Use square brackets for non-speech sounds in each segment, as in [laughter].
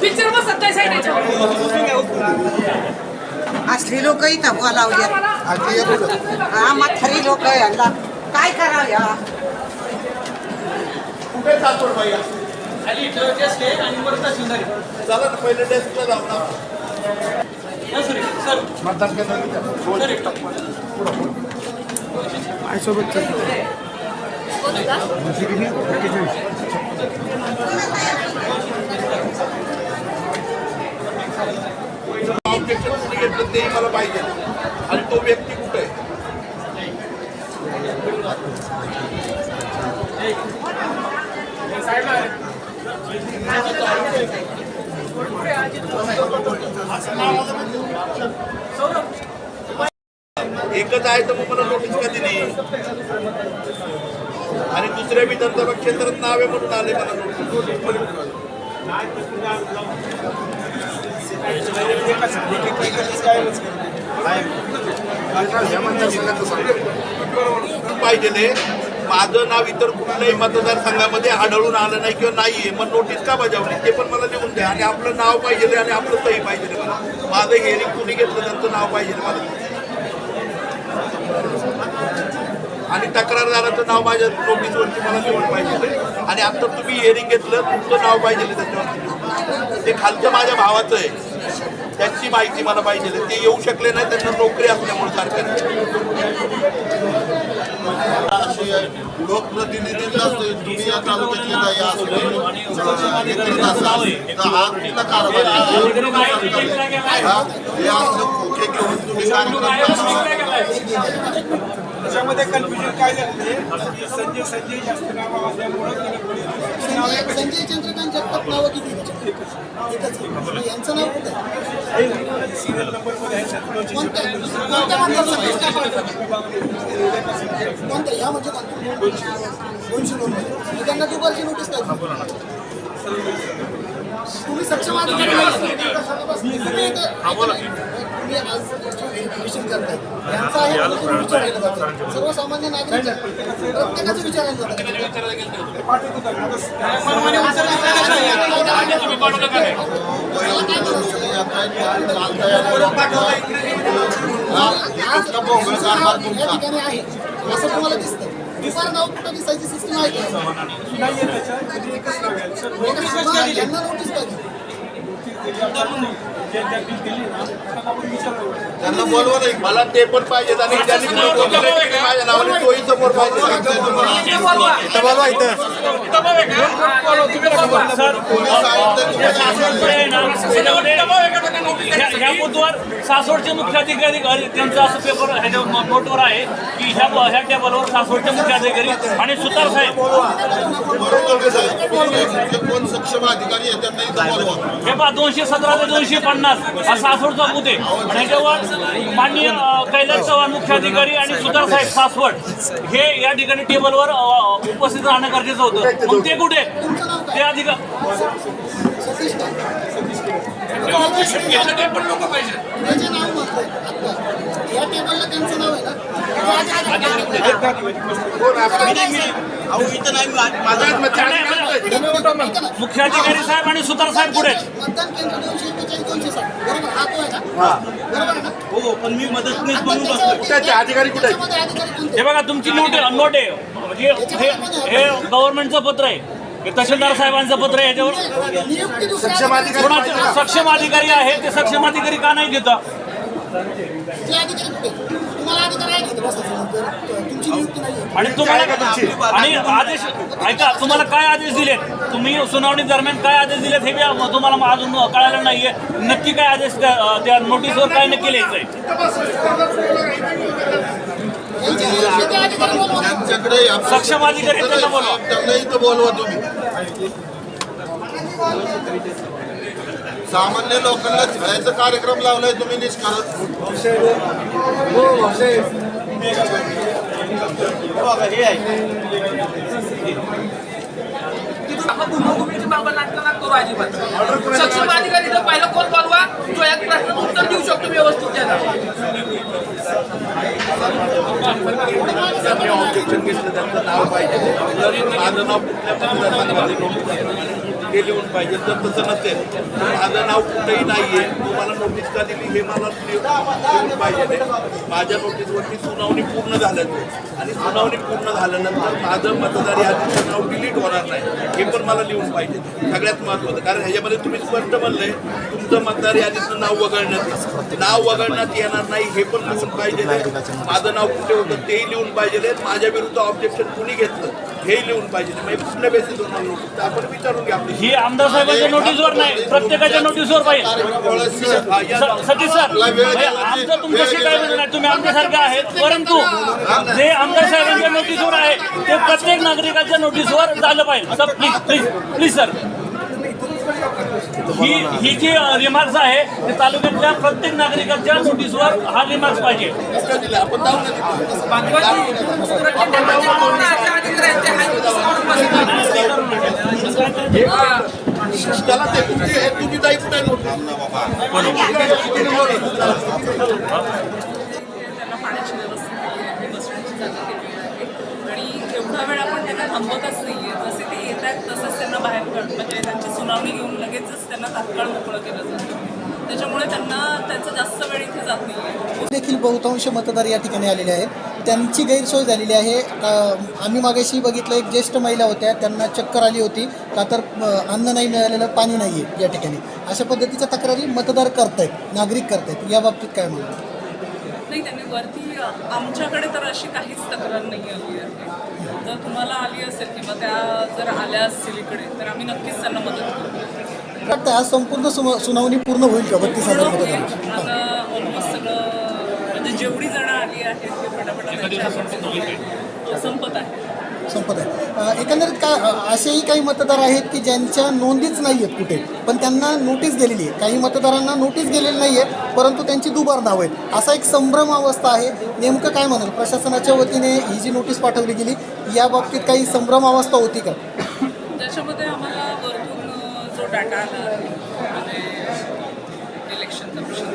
Picture मग सत्तावीस आहे त्याच्यावर. असली लोक इथं बोलावल्यात हा म्हातारी लोक यांना. काय करावं या? कुठे चला ना पहिले डेस्कला जाऊ ना. मतदान केंद्र ऑब्जेक्शन कुठे घेतलं तेही मला पाहिजे. आणि तो व्यक्ती कुठे आहे? एकच आहे तर मग मला नोटीस का नाही आणि दुसऱ्या विधानसभा क्षेत्रात नावे म्हणून आले मला नोटीस पाहिजे माझं नाव इतर कुठल्याही मतदारसंघामध्ये आढळून आलं नाही किंवा नाहीये मग नोटीस का बजावली? ते पण मला लिहून द्या. आणि आपलं नाव पाहिजे आणि आपलं सही पाहिजे मला. माझं हेअरिंग कुणी घेतलं त्यांचं नाव पाहिजे मला. आणि तक्रारदाराचं नाव माझ्या नोटीसवरती मला लिहून पाहिजे आणि आता तुम्ही हेरिंग घेतलं तुमचं नाव पाहिजे त्याच्यावरती. ते खालचं माझ्या भावाचं आहे. त्यांची माहिती मला पाहिजे ते येऊ शकले नाही त्यांना नोकरी असल्यामुळे सरकारी लोकप्रतिनिधी असते तुम्ही या तालुक्यातले नाही असले करीत असाल तर कुठला कारभार आहे? असलं खोके घेऊन तुम्ही कार्यक्रम कसा? त्याच्यामध्ये कन्फ्युजन काय झालं की संजय संजय जास्त नाव असल्यामुळं संजय संजय चंद्रकांत जगताप नावं किती? एकच. यांचं नाव कुठं कोणत्या मतदारसंघात? कोणत्या म्हणजे दोनशे दोन. त्यांना दुपारची नोटीस काय? तुम्ही सक्षम अधिकारी. तुम्ही आज व्हेरिफिकेशन करताय यांचा आहे तुम्ही विचारायला जाताय. सर्वसामान्य नागरिक आहे. प्रत्येकाचं हा? हे भोंगळ कारभार या तुमचा ठिकाणी आहे असं तुम्हाला दिसतं दुपार नाव कुठं दिसायची सिस्टम आहे का? नोटीस पाहिजे त्यांना आपण विचारलं त्यांना बोलवा नाही मला ते पण पाहिजेत आणि ज्यांनी फोटो केले ते माझ्या नावाने तोही समोर पाहिजे. ह्या मुद्द्यावर सासवडचे मुख्याधिकारी त्यांचा असं पेपर नोटवर आहे की ह्या ह्या टेबलवर सासवडचे मुख्याधिकारी आणि सुतार साहेब. त्यांना इथं बोलवा हे पहा दोनशे सतरा ते दोनशे पन्नास हा सासवडचा आणि ह्याच्यावर माननीय कैलास चव्हाण मुख्याधिकारी आणि सुतार साहेब सासवड हे या ठिकाणी टेबलवर उपस्थित राहणं गरजेचं होतं. मग ते कुठे? ते अधिकार मुख्याधिकारी साहेब आणि सुतार साहेब बरोबर हा हो पण मी मदतनीस ते अधिकारी कुठे? हे बघा तुमची नोट नोट आहे म्हणजे हे गव्हर्नमेंटचं पत्र आहे हे तहसीलदार साहेबांचं पत्र आहे याच्यावर सक्षम अधिकारी कोणाचे सक्षम अधिकारी आहे ते सक्षम अधिकारी का नाही देतं कुठे? तुम्हाला अधिकारी आहे तिथे बसायचं नंतर. तुमची नियुक्ती नाही आहे. आणि तुम्हाला आणि आदेश ऐका तुम्हाला काय आदेश दिलेत तुम्ही सुनावणी दरम्यान काय आदेश दिलेत हे बी तुम्हाला अजून कळालं नाहीये नक्की काय आदेश त्या त्या नोटीसवर काय नक्की लिहायचंय यांच्या बोलवा. त्यांच्याकडे सक्षम अधिकारी त्यांना बोलवा. त्यांना इथं बोलवा तुम्ही सामान्य लोकांना छळायचा कार्यक्रम लावलाय तुम्ही निष्काळत. भूमिकेची बाबा नाटकं ना करू अजिबात. सक्षम अधिकारी पहिला कोण बोलवा तो एक प्रश्न उत्तर देऊ शकतो व्यवस्थित त्याला. ऑब्जेक्शन घेतलं त्यांचं नाव पाहिजे. हे लिहून पाहिजे जर तसं नसेल. तर माझं नाव कुठेही नाहीये. तुम्हाला नोटीस का दिली हे मला लिहून पाहिजे माझ्या नोटीसवरती सुनावणी पूर्ण झाल्याचं आणि सुनावणी पूर्ण झाल्यानंतर माझं मतदार यादीचं नाव डिलीट होणार नाही. हे पण मला लिहून पाहिजे. सगळ्यात महत्त्वाचं कारण ह्याच्यामध्ये तुम्ही स्पष्ट म्हणलंय तुमचं मतदार यादीचं नाव वगळण्यात नाव वगळण्यात येणार नाही हे पण लिहून पाहिजे माझं नाव कुठे होतं तेही लिहून पाहिजे माझ्या विरुद्ध ऑब्जेक्शन कुणी घेतलं हे लिहून पाहिजे म्हणजे कुठल्या बेसिसवर होणार नोटीस तर आपण विचारून घ्या आपली ही आमदार साहेबांच्या नोटीसवर नाही प्रत्येकाच्या नोटीसवर पाहिजे हा, स- सतीश सर म्हणजे आमचं तुमच्याशी काय म्हणणं नाही तुम्ही आमच्यासारखे आहेत परंतु जे आमदार साहेबांच्या नोटीसवर आहे ते प्रत्येक नागरिकाच्या नोटीसवर झालं पाहिजे sir please please please sir ही ही जी रिमार्क्स आहे ते तालुक्यातल्या प्रत्येक नागरिकाच्या नोटीसवर हा रिमार्क्स पाहिजे. बाकी त्याला ते हे तुम्ही आणि एवढा वेळ आपण त्यांना थांबवतच नाही आहे जसे ते येत आहेत तसंच त्यांना बाहेर काढ म्हणजे त्यांची सुनावणी घेऊन लगेचच त्यांना तात्काळ मोकळं केलं जातं. त्याच्यामुळे त्यांना त्यांचा जास्त वेळ इथे जात नाही देखील बहुतांश मतदार या ठिकाणी आलेले आहेत. त्यांची गैरसोय झालेली आहे. का- आम्ही मागाशी बघितलं एक ज्येष्ठ महिला होत्या त्यांना चक्कर आली होती. का तर अन्न नाही मिळालेलं पाणी नाही आहे या ठिकाणी. अशा पद्धतीच्या तक्रारी मतदार करतायत नागरिक करतायत. या बाबतीत काय म्हणतात नाही त्यांनी वरती आमच्याकडे तर अशी काहीच तक्रार नाही आली आहे. जर तुम्हाला आली असेल किंवा त्या जर आल्या असतील इकडे तर आम्ही नक्कीच त्यांना मदत करू. वाटतं आज संपूर्ण सुना- सुनावणी पूर्ण होईल का? बत्तीस हजार आता ऑलमोस्ट सगळं जेवढी जण आली आहेत ते संपत आहे. संपत आहे. एकंदरीत काय अ, असेही काही मतदार आहेत की ज्यांच्या नोंदीच नाही आहेत कुठे पण त्यांना नोटीस गेलेली आहे. काही मतदारांना नोटीस गेलेली नाही आहे परंतु त्यांची दुबार नाव आहेत. असा एक संभ्रम अवस्था आहे. नेमकं काय म्हणाल? प्रशासनाच्या वतीने ही जी नोटीस पाठवली गेली या बाबतीत काही संभ्रम अवस्था होती का? [coughs] त्याच्यामध्ये आम्हाला वरतून जो डाटा आला आहे म्हणजे इलेक्शन कमिशन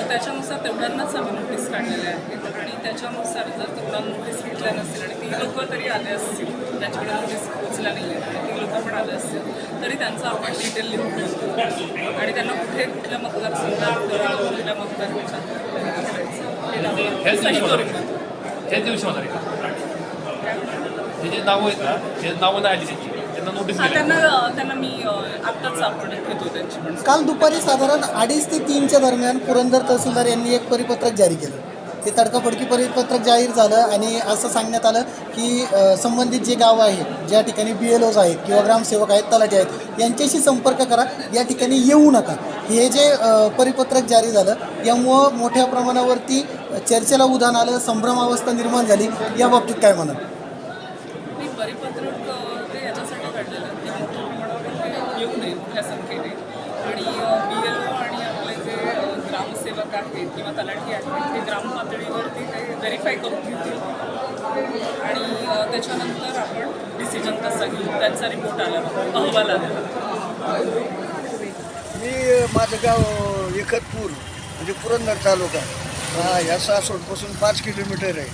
तर त्याच्यानुसार तेवढ्यांनाच आम्ही नोटीस काढलेल्या आहेत आणि त्याच्यानुसार जर तेवढा नोटीस घेतल्या नसतील आणि ती लोक तरी आले असतील त्यांच्याकडे नोटीस पोचल्या नाही आहेत आणि ती लोक पण आले असतील तरी त्यांचं आपण डिटेल लिहून ठेवतो. आणि त्यांना कुठे कुठल्या मतदारसंघात कुठल्या मतदार ह्याच्यात हे दिवशी होणार आहे. हे जे नावं आहेत ना हे नावं नाही आली त्यांची. त्यांना नोटीस हा, दिली त्यांना त्यांना मी अ, आत्ताच आपण घेतो त्यांची पण. काल दुपारी साधारण अडीच ते तीनच्या दरम्यान पुरंदर तहसीलदार यांनी एक परिपत्रक जारी केलं. ते तडकाफडकी परिपत्रक जाहीर झालं आणि असं सांगण्यात आलं की अ, संबंधित जे गाव आहेत ज्या ठिकाणी बी एल ओज आहेत किंवा ग्रामसेवक आहेत तलाठी आहेत यांच्याशी संपर्क करा या ठिकाणी येऊ नका. हे जे अ, परिपत्रक जारी झालं यामुळं मोठ्या प्रमाणावरती चर्चेला उधाण आलं संभ्रमावस्था निर्माण झाली. या बाबतीत काय म्हणाल मी परिपत्रक अ, ते याच्यासाठी काढलेलं आहे की मोठ्या प्रमाणावर ते येऊ नये मोठ्या संख्येने आणि बी एल ओ आणि आपले जे अ, ग्रामसेवक आहेत किंवा तलाठी आहेत ते ग्राम पातळीवरती ते व्हेरीफाय करून घेतील आणि त्याच्यानंतर आपण डिसिजन कसा घेऊ त्यांचा रिपोर्ट आल्यावर अहवाल आल्यावर मी माझं गाव एकतपूर म्हणजे पुरंदर तालुका. हा या सासवडपासून पाच किलोमीटर आहे.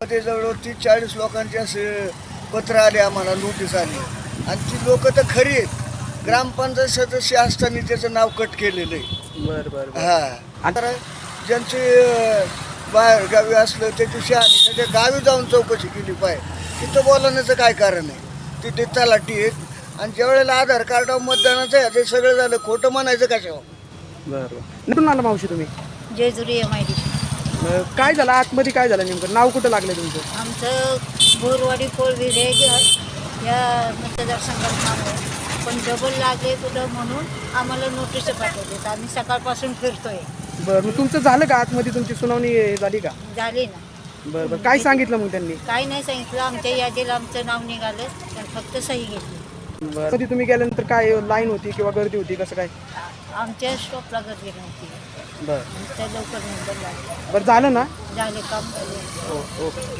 मध्ये जवळ तीस चाळीस लोकांचे असे पत्र आले आम्हाला नोटीस आली. आणि ती लोक तर खरी आहेत. ग्रामपंचायत सदस्य असताना त्याचं नाव कट केलेलं आहे. बरं बरं हा. तर ज्यांचे बाहेर गावी असलं त्याची शहाणी. त्याच्या गावी जाऊन चौकशी केली पाहिजे. तिथं बोलवण्याचं काय कारण आहे? तिथे तलाठी आहेत. आणि ज्यावेळेला आधार कार्डावर मतदानाचं आहे ते सगळं झालं. खोटं म्हणायचं कशावर? बरं. कुठून आला मावशी तुम्ही? Jejuri M I D. अं, काय झालं? आतमध्ये काय झालं नेमकं? नाव कुठं लागलं तुमचं? आमचं बोरवाडी कोळवी रेग या मतदारसंघात नाव आहे पण डबल लागले कुठं म्हणून आम्हाला नोटीस पाठवलेत. आम्ही सकाळपासून फिरतोय. बरं मग तुमचं झालं का आतमध्ये तुमची सुनावणी झाली का? झाली ना. बरं बरं. काय सांगितलं मग त्यांनी? काही नाही सांगितलं. आमच्या यादीला आमचं नाव निघालं. पण फक्त सही घेतली. बरं. कधी तुम्ही गेल्यानंतर काय लाईन होती किंवा गर्दी होती कसं काय? आमच्या स्टॉपला गर्दी नव्हती. बरं. त्या लवकर नंबर लागला बरं झालं ना? झाले काम. झाले हो. ओके